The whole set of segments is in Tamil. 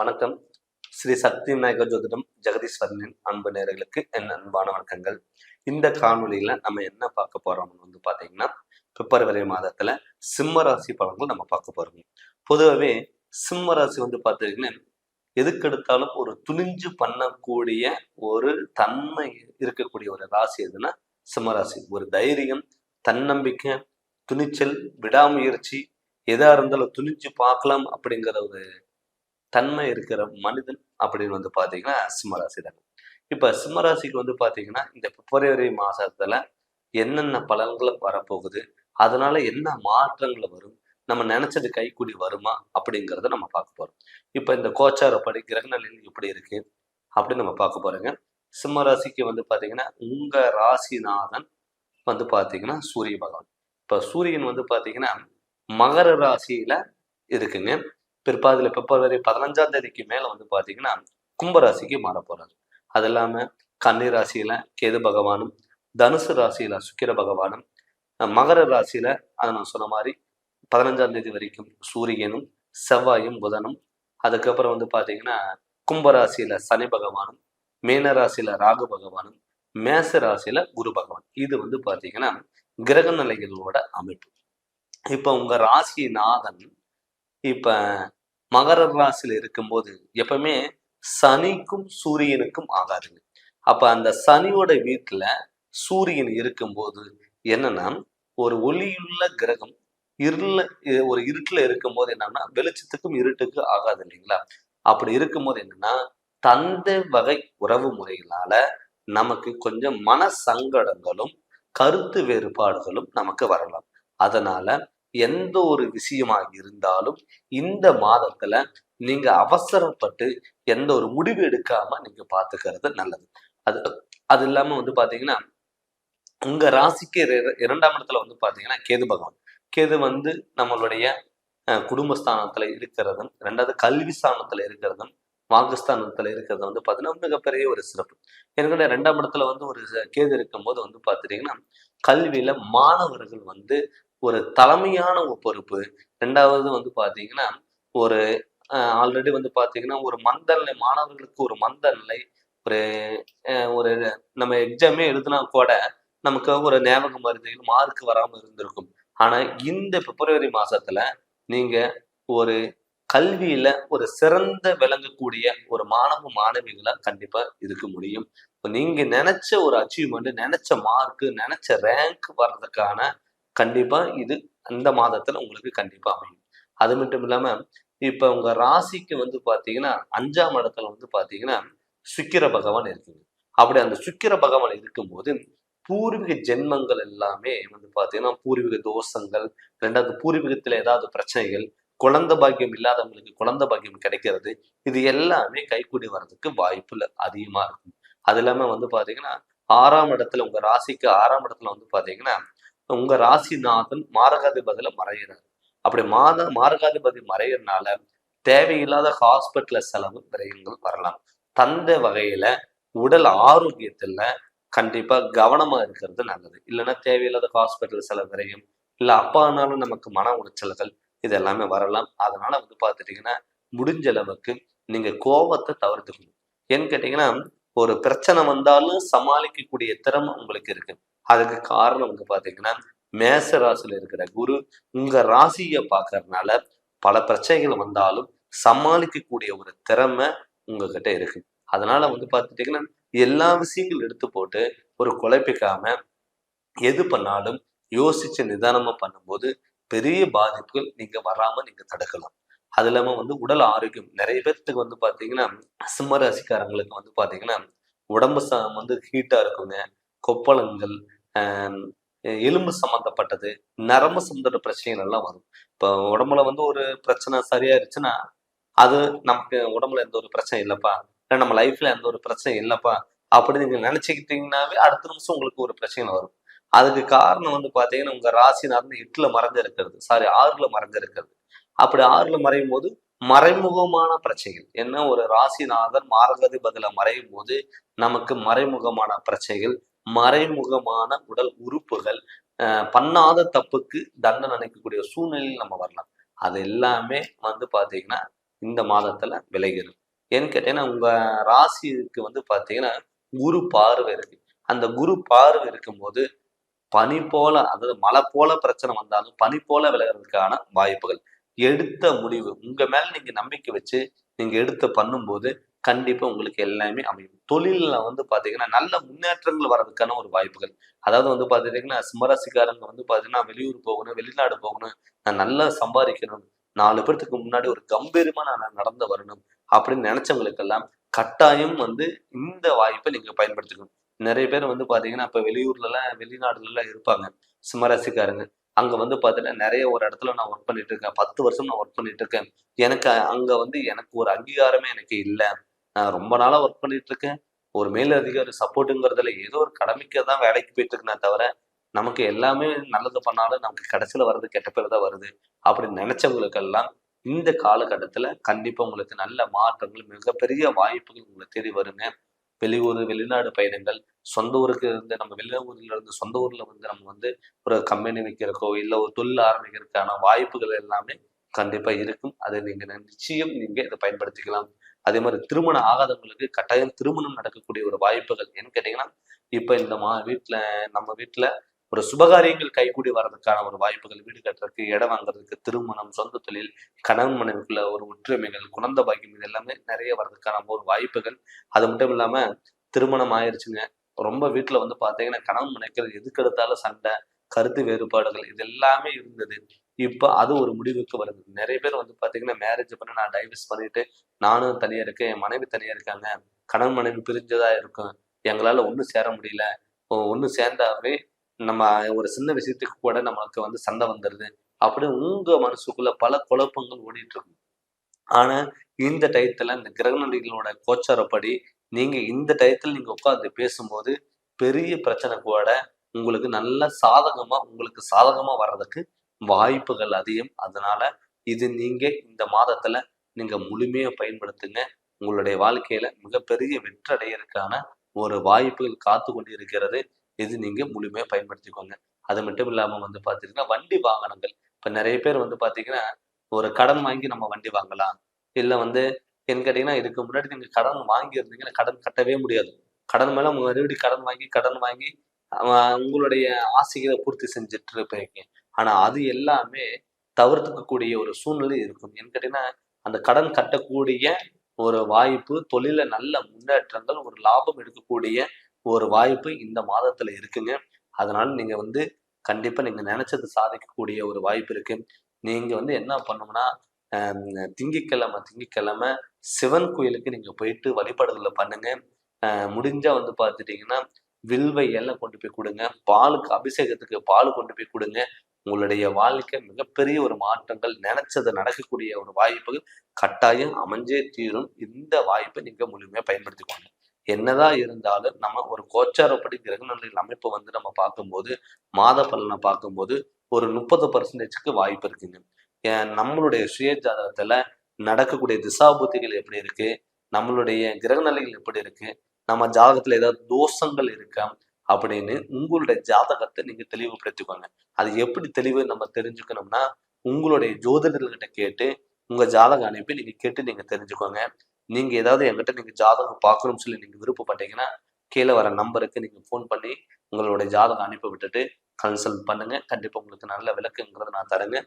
வணக்கம். ஸ்ரீ சக்தி விநாயகர் ஜோதிடம் ஜெகதீஸ்வரனின் அன்பு நேர்களுக்கு என் அன்பான வணக்கங்கள். இந்த காணொலியில நம்ம என்ன பார்க்க போறோம்னு வந்து பாத்தீங்கன்னா பிப்ரவரி மாதத்துல சிம்ம ராசி பலன்கள் நம்ம பார்க்க போறோம். பொதுவாகவே சிம்ம ராசி வந்து பார்த்தீங்கன்னா எதுக்கெடுத்தாலும் ஒரு துணிஞ்சு பண்ணக்கூடிய ஒரு தன்மை இருக்கக்கூடிய ஒரு ராசி எதுன்னா சிம்ம ராசி. ஒரு தைரியம் தன்னம்பிக்கை துணிச்சல் விடாமுயற்சி எதா இருந்தாலும் துணிஞ்சு பார்க்கலாம் அப்படிங்கிற ஒரு தன்மை இருக்கிற மனிதன் அப்படின்னு வந்து பார்த்தீங்கன்னா சிம்மராசி தான் இப்போ சிம்மராசிக்கு வந்து பார்த்தீங்கன்னா இந்த பிப்ரவரி மாதத்தில் என்னென்ன பலன்கள் வரப்போகுது அதனால என்ன மாற்றங்கள் வரும் நம்ம நினைச்சது கைக்கூடி வருமா அப்படிங்கிறத நம்ம பார்க்க போறோம். இப்போ இந்த கோச்சாரப்படி கிரகநிலையில் எப்படி இருக்கு அப்படின்னு நம்ம பார்க்க போறோங்க. சிம்ம ராசிக்கு வந்து பார்த்தீங்கன்னா உங்க ராசிநாதன் வந்து பார்த்தீங்கன்னா சூரிய பகவான். இப்போ சூரியன் வந்து பார்த்தீங்கன்னா மகர ராசியில இருக்குங்க. பிற்பாதில் பிப்ரவரி பதினஞ்சாம் தேதிக்கு மேல வந்து பார்த்தீங்கன்னா கும்பராசிக்கு மாற போறாரு அது இல்லாம கன்னி ராசியில கேது பகவானும் தனுசு ராசியில சுக்கிர பகவானும் மகர ராசியில அதை நான் சொன்ன மாதிரி பதினஞ்சாம் தேதி வரைக்கும் சூரியனும் செவ்வாயும் புதனும் அதுக்கப்புறம் வந்து பார்த்தீங்கன்னா கும்பராசியில சனி பகவானும் மீன ராசியில ராகு பகவானும் மேச ராசியில குரு பகவான். இது வந்து பார்த்தீங்கன்னா கிரக நிலைகளோட அமைப்பு. இப்ப உங்க ராசி நாதன் இப்ப மகர ராசியில் இருக்கும்போது எப்பவுமே சனிக்கும் சூரியனுக்கும் ஆகாதுங்க. அப்ப அந்த சனியோட வீட்டுல சூரியன் இருக்கும்போது என்னன்னா ஒரு ஒளியுள்ள கிரகம் இருள ஒரு இருட்டுல இருக்கும்போது என்னன்னா வெளிச்சத்துக்கும் இருட்டுக்கு ஆகாது இல்லைங்களா? அப்படி இருக்கும்போது என்னன்னா தந்தை வகை உறவு முறைகளால நமக்கு கொஞ்சம் மன சங்கடங்களும் கருத்து வேறுபாடுகளும் நமக்கு வரலாம். அதனால எந்த ஒரு விஷயமா இருந்தாலும் இந்த மாதத்துல நீங்க அவசரப்பட்டு எந்த ஒரு முடிவு எடுக்காம நீங்க பாத்துக்கிறது நல்லது. அது அது இல்லாம வந்து பாத்தீங்கன்னா உங்க ராசிக்கு இரண்டாம் இடத்துல வந்து பாத்தீங்கன்னா கேது பகவான். கேது வந்து நம்மளுடைய அஹ், குடும்பஸ்தானத்துல இருக்கிறதும் ரெண்டாவது கல்வி ஸ்தானத்துல இருக்கிறதும் வாக்குஸ்தானத்துல இருக்கிறது வந்து பாத்தீங்கன்னா மிகப்பெரிய ஒரு சிறப்பு. எனக்கு ரெண்டாம் இடத்துல வந்து ஒரு கேது இருக்கும்போது வந்து பாத்துட்டீங்கன்னா கல்வியில மாணவர்கள் வந்து ஒரு தலைமையான ஒரு பொறுப்பு. ரெண்டாவது வந்து பாத்தீங்கன்னா ஒரு ஆல்ரெடி வந்து பாத்தீங்கன்னா ஒரு மந்த நிலை மாணவர்களுக்கு ஒரு மந்த நிலை ஒரு அஹ், ஒரு நம்ம எக்ஸாமே எழுதுனா கூட நமக்கு ஒரு ஞாபக மருந்துகள் மார்க் வராம இருந்திருக்கும். ஆனா இந்த பிப்ரவரி மாசத்துல நீங்க ஒரு கல்வியில ஒரு சிறந்த விளங்கக்கூடிய ஒரு மாணவ மாணவிகளா கண்டிப்பா இருக்க முடியும். நீங்க நினைச்ச ஒரு அச்சீவ்மெண்ட் நினைச்ச மார்க் நினைச்ச ரேங்க் வர்றதுக்கான கண்டிப்பா இது அந்த மாதத்துல உங்களுக்கு கண்டிப்பா அமையும். அது மட்டும் இல்லாம இப்ப உங்க ராசிக்கு வந்து பாத்தீங்கன்னா அஞ்சாம் இடத்துல வந்து பாத்தீங்கன்னா சுக்கிர பகவான் இருக்குங்க. அப்படி அந்த சுக்கிர பகவான் இருக்கும்போது பூர்வீக ஜென்மங்கள் எல்லாமே வந்து பாத்தீங்கன்னா பூர்வீக தோஷங்கள் ரெண்டாவது பூர்வீகத்துல ஏதாவது பிரச்சனைகள் குழந்தை பாக்கியம் இல்லாதவங்களுக்கு குழந்தை பாக்கியம் கிடைக்கிறது இது எல்லாமே கைக்கூடி வர்றதுக்கு வாய்ப்புல அதிகமா இருக்கும். அது இல்லாம வந்து பாத்தீங்கன்னா ஆறாம் இடத்துல உங்க ராசிக்கு ஆறாம் இடத்துல வந்து பாத்தீங்கன்னா உங்க ராசிநாதன் மாரகாதிபதியில மறையிறாரு. அப்படி மாத மாரகாதிபதி மறையறனால தேவையில்லாத ஹாஸ்பிட்டல செலவு விரயங்கள் வரலாம். தந்த வகையில உடல் ஆரோக்கியத்துல கண்டிப்பா கவனமா இருக்கிறது நல்லது. இல்லைன்னா தேவையில்லாத ஹாஸ்பிட்டல் செலவு விரயம் இல்ல அப்பானாலும் நமக்கு மன உளைச்சல்கள் இது எல்லாமே வரலாம். அதனால வந்து பார்த்துட்டீங்கன்னா முடிஞ்ச அளவுக்கு நீங்க கோபத்தை தவிர்த்துக்கணும். ஏன்னு கேட்டீங்கன்னா ஒரு பிரச்சனை வந்தாலும் சமாளிக்கக்கூடிய திறமை உங்களுக்கு இருக்கு. அதுக்கு காரணம் வந்து பாத்தீங்கன்னா மேச ராசியில் இருக்கிற குரு உங்க ராசியை பார்க்கறதுனால பல பிரச்சனைகள் வந்தாலும் சமாளிக்கக்கூடிய ஒரு திறமை உங்ககிட்ட இருக்கு. அதனால வந்து பார்த்துட்டீங்கன்னா எல்லா விஷயங்களும் எடுத்து போட்டு ஒரு குழப்பிக்காம எது பண்ணாலும் யோசிச்சு நிதானமா பண்ணும்போது பெரிய பாதிப்புகள் நீங்க வராம நீங்க தடுக்கலாம். அது இல்லாம வந்து உடல் ஆரோக்கியம். நிறைய பேர்த்துக்கு வந்து பாத்தீங்கன்னா சிம்ம ராசிக்காரங்களுக்கு வந்து பாத்தீங்கன்னா உடம்பு வந்து ஹீட்டா இருக்குங்க. கொப்பளங்கள் எலும்பு சம்மந்தப்பட்டது நரம்பு சம்மந்தப்பட்ட பிரச்சனைகள் எல்லாம் வரும். இப்போ உடம்புல வந்து ஒரு பிரச்சனை சரியாயிருச்சுன்னா அது நமக்கு உடம்புல எந்த ஒரு பிரச்சனை இல்லைப்பா. இல்லை நம்ம லைஃப்ல எந்த ஒரு பிரச்சனை இல்லைப்பா. அப்படின்னு நீங்கள் நினைச்சுக்கிட்டீங்கன்னாவே அடுத்த நிமிஷம் உங்களுக்கு ஒரு பிரச்சனை வரும். அதுக்கு காரணம் வந்து பார்த்தீங்கன்னா உங்கள் ராசிநாதன் எட்டுல மறைஞ்சிருக்கிறது சாரி ஆறுல மறைஞ்சிருக்கிறது அப்படி ஆறில் மறையும் போது மறைமுகமான பிரச்சனைகள். என்ன? ஒரு ராசிநாதன் மாரகதி பதில மறையும் போது நமக்கு மறைமுகமான பிரச்சனைகள் மறைமுகமான உடல் உறுப்புகள் பண்ணாத தப்புக்கு தண்டனை நினைக்கக்கூடிய சூழ்நிலையில் நம்ம வரலாம். அது எல்லாமே வந்து பார்த்தீங்கன்னா இந்த மாதத்துல விளைகிறது. ஏன்னு கேட்டீங்கன்னா உங்க ராசிக்கு வந்து பார்த்தீங்கன்னா குரு பார்வை இருக்கு. அந்த குரு பார்வை இருக்கும்போது பனி போல அதாவது மழை போல பிரச்சனை வந்தாலும் பனி போல விலகிறதுக்கான வாய்ப்புகள். எடுத்த முடிவு உங்க மேல நீங்க நம்பிக்கை வச்சு நீங்க எடுத்து பண்ணும்போது கண்டிப்பா உங்களுக்கு எல்லாமே அமையும். தொழிலில் வந்து பாத்தீங்கன்னா நல்ல முன்னேற்றங்கள் வர்றதுக்கான ஒரு வாய்ப்புகள். அதாவது வந்து பாத்தீங்கன்னா சிம்மராசிக்காரங்க வந்து பாத்தீங்கன்னா வெளியூர் போகணும் வெளிநாடு போகணும் நான் நல்லா சம்பாதிக்கணும். நாலு பேர்த்துக்கு முன்னாடி ஒரு கம்பீரமா நான் நடந்து வரணும் அப்படின்னு நினைச்சவங்களுக்கெல்லாம் கட்டாயம் வந்து இந்த வாய்ப்பை நீங்க பயன்படுத்திக்கணும். நிறைய பேர் வந்து பாத்தீங்கன்னா இப்ப வெளியூர்ல எல்லாம் வெளிநாடுல எல்லாம் இருப்பாங்க சிம்மராசிக்காரங்க. அங்க வந்து பாத்தீங்கன்னா நிறைய ஒரு இடத்துல நான் ஒர்க் பண்ணிட்டு இருக்கேன். பத்து வருஷம் நான் ஒர்க் பண்ணிட்டு இருக்கேன். எனக்கு அங்க வந்து எனக்கு ஒரு அங்கீகாரமே எனக்கு இல்லை. நான் ரொம்ப நாளாக ஒர்க் பண்ணிட்டு இருக்கேன் ஒரு மேலதிகாரி சப்போர்ட்டுங்கிறதுல ஏதோ ஒரு கடமைக்கு தான் வேலைக்கு போயிட்டு இருக்கேன் தவிர நமக்கு எல்லாமே நல்லது பண்ணாலும் நமக்கு கடைசியில் வர்றது கெட்ட பேர் தான் வருது. அப்படின்னு நினைச்சவங்களுக்கெல்லாம் இந்த காலகட்டத்தில் கண்டிப்பாக உங்களுக்கு நல்ல மாற்றங்கள் மிகப்பெரிய வாய்ப்புகள் உங்களை தேடி வருங்க. வெளியூர் வெளிநாடு பயணங்கள் சொந்த ஊருக்கு இருந்து நம்ம வெளியூர்ல இருந்து சொந்த ஊர்ல வந்து நம்ம வந்து ஒரு கம்பெனி வைக்கிறக்கோ இல்லை ஒரு தொழில் ஆரம்பிக்கிறதுக்கான வாய்ப்புகள் எல்லாமே கண்டிப்பா இருக்கும். அதை நீங்க நிச்சயம் நீங்க இதை பயன்படுத்திக்கலாம். அதே மாதிரி திருமணம் ஆகாதவங்களுக்கு கட்டாயம் திருமணம் நடக்கக்கூடிய ஒரு வாய்ப்புகள் ஏன்னு கேட்டீங்கன்னா இப்ப இந்த மா வீட்டுல நம்ம வீட்டுல ஒரு சுபகாரியங்கள் கைகூடி வர்றதுக்கான ஒரு வாய்ப்புகள் வீடு கட்டுறதுக்கு இடம் வாங்குறதுக்கு திருமணம் சொந்த தொழில் கணவன் மனைவிக்குள்ள ஒரு ஒற்றுமைகள் குழந்தை பாக்கியம் இது எல்லாமே நிறைய வர்றதுக்கான ஒரு வாய்ப்புகள். அது மட்டும் இல்லாம திருமணம் ஆயிருச்சுங்க. ரொம்ப வீட்டுல வந்து பாத்தீங்கன்னா கணவன் மனைக்கிறது எதுக்கு எடுத்தாலும் சண்டை கருத்து வேறுபாடுகள் இது எல்லாமே இருந்தது. இப்போ அது ஒரு முடிவுக்கு வருது. நிறைய பேர் வந்து பார்த்தீங்கன்னா மேரேஜ் பண்ணி நான் டைவர்ஸ் பண்ணிட்டு நானும் தனியாக இருக்கேன் என் மனைவி தனியாக இருக்காங்க கணவன் மனைவி பிரிஞ்சதாக இருக்கும் எங்களால் ஒன்றும் சேர முடியல ஒன்று சேர்ந்தாவே நம்ம ஒரு சின்ன விஷயத்துக்கு கூட நம்மளுக்கு வந்து சண்டை வந்துடுது அப்படி உங்க மனசுக்குள்ள பல குழப்பங்கள் ஓடிட்டு இருக்கும் ஆனா இந்த டயத்துல இந்த கிரகநடிகளோட கோச்சாரப்படி நீங்க இந்த டயத்துல நீங்க உட்காந்து பேசும்போது பெரிய பிரச்சனை கூட உங்களுக்கு நல்ல சாதகமா உங்களுக்கு சாதகமா வர்றதுக்கு வாய்ப்புகள் அதிகம். அதனால இது நீங்க இந்த மாதத்துல நீங்க முழுமையா பயன்படுத்துங்க. உங்களுடைய வாழ்க்கையில மிகப்பெரிய வெற்றடையறதுக்கான ஒரு வாய்ப்புகள் காத்து கொண்டு இருக்கிறது இது நீங்க முழுமையா பயன்படுத்திக்கோங்க. அது மட்டும் இல்லாம வந்து பாத்தீங்கன்னா வண்டி வாகனங்கள். இப்ப நிறைய பேர் வந்து பாத்தீங்கன்னா ஒரு கடன் வாங்கி நம்ம வண்டி வாங்கலாம். இல்ல வந்து என்ன கேட்டீங்கன்னா இதுக்கு முன்னாடி நீங்க கடன் வாங்கி இருந்தீங்கன்னா கடன் கட்டவே முடியாது. கடன் மேல மறுபடியும் கடன் வாங்கி கடன் வாங்கி உங்களுடைய ஆசைகளை பூர்த்தி செஞ்சுட்டு இருப்பீங்க. ஆனா அது எல்லாமே தவிர்த்துக்கக்கூடிய ஒரு சூழ்நிலை இருக்கும். என்ன கேட்டீங்கன்னா அந்த கடன் கட்டக்கூடிய ஒரு வாய்ப்பு தொழில நல்ல முன்னேற்றங்கள் ஒரு லாபம் எடுக்கக்கூடிய ஒரு வாய்ப்பு இந்த மாதத்துல இருக்குங்க. அதனால நீங்க வந்து கண்டிப்பா நீங்க நினைச்சது சாதிக்கக்கூடிய ஒரு வாய்ப்பு இருக்கு. நீங்க வந்து என்ன பண்ணணும்னா திங்கக்கிழமை திங்கக்கிழமை சிவன் கோயிலுக்கு நீங்க போயிட்டு வழிபாடுகளை பண்ணுங்க. முடிஞ்சா வந்து பார்த்துட்டீங்கன்னா வில்வை எல்லாம் கொண்டு போய் கொடுங்க. பாலுக்கு அபிஷேகத்துக்கு பால் கொண்டு போய் கொடுங்க. உங்களுடைய வாழ்க்கை மிகப்பெரிய ஒரு மாற்றங்கள் நினைச்சது நடக்கக்கூடிய ஒரு வாய்ப்புகள் கட்டாயம் அமைஞ்சே தீரும். இந்த வாய்ப்பை நீங்க முழுமையா பயன்படுத்திக்கோங்க. என்னதான் இருந்தாலும் நம்ம ஒரு கோச்சாரப்படி கிரகநிலையில் அமைப்பு வந்து நம்ம பார்க்கும்போது மாத பலனை பார்க்கும்போது ஒரு முப்பது பர்சன்டேஜ்க்கு வாய்ப்பு இருக்குங்க. நம்மளுடைய சுய ஜாதகத்துல நடக்கக்கூடிய திசாபுத்திகள் எப்படி இருக்கு? நம்மளுடைய கிரகநிலைகள் எப்படி இருக்கு? நம்ம ஜாதகத்துல ஏதாவது தோஷங்கள் இருக்கா? அப்படின்னு உங்களுடைய ஜாதகத்தை நீங்க தெளிவுபடுத்திக்கோங்க. அது எப்படி தெளிவு நம்ம தெரிஞ்சுக்கணும்னா உங்களுடைய ஜோதிடர்கிட்ட கேட்டு உங்க ஜாதகம் அனுப்பி நீங்க கேட்டு நீங்க தெரிஞ்சுக்கோங்க. நீங்க ஏதாவது என்கிட்ட நீங்க ஜாதகம் பார்க்கணும்னு சொல்லி நீங்க விருப்பப்பட்டீங்கன்னா கீழே வர நம்பருக்கு நீங்க ஃபோன் பண்ணி உங்களுடைய ஜாதகம் அனுப்பி விட்டுட்டு கன்சல்ட் பண்ணுங்க. கண்டிப்பா உங்களுக்கு நல்ல விளக்குங்கிறத நான் தரேங்க.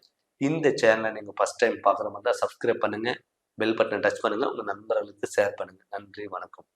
இந்த சேனலை நீங்க ஃபர்ஸ்ட் டைம் பார்க்குற மாதிரி தான் சப்ஸ்கிரைப் பண்ணுங்க. பெல் பட்டனை டச் பண்ணுங்க. உங்க நண்பர்களுக்கு ஷேர் பண்ணுங்க. நன்றி வணக்கம்.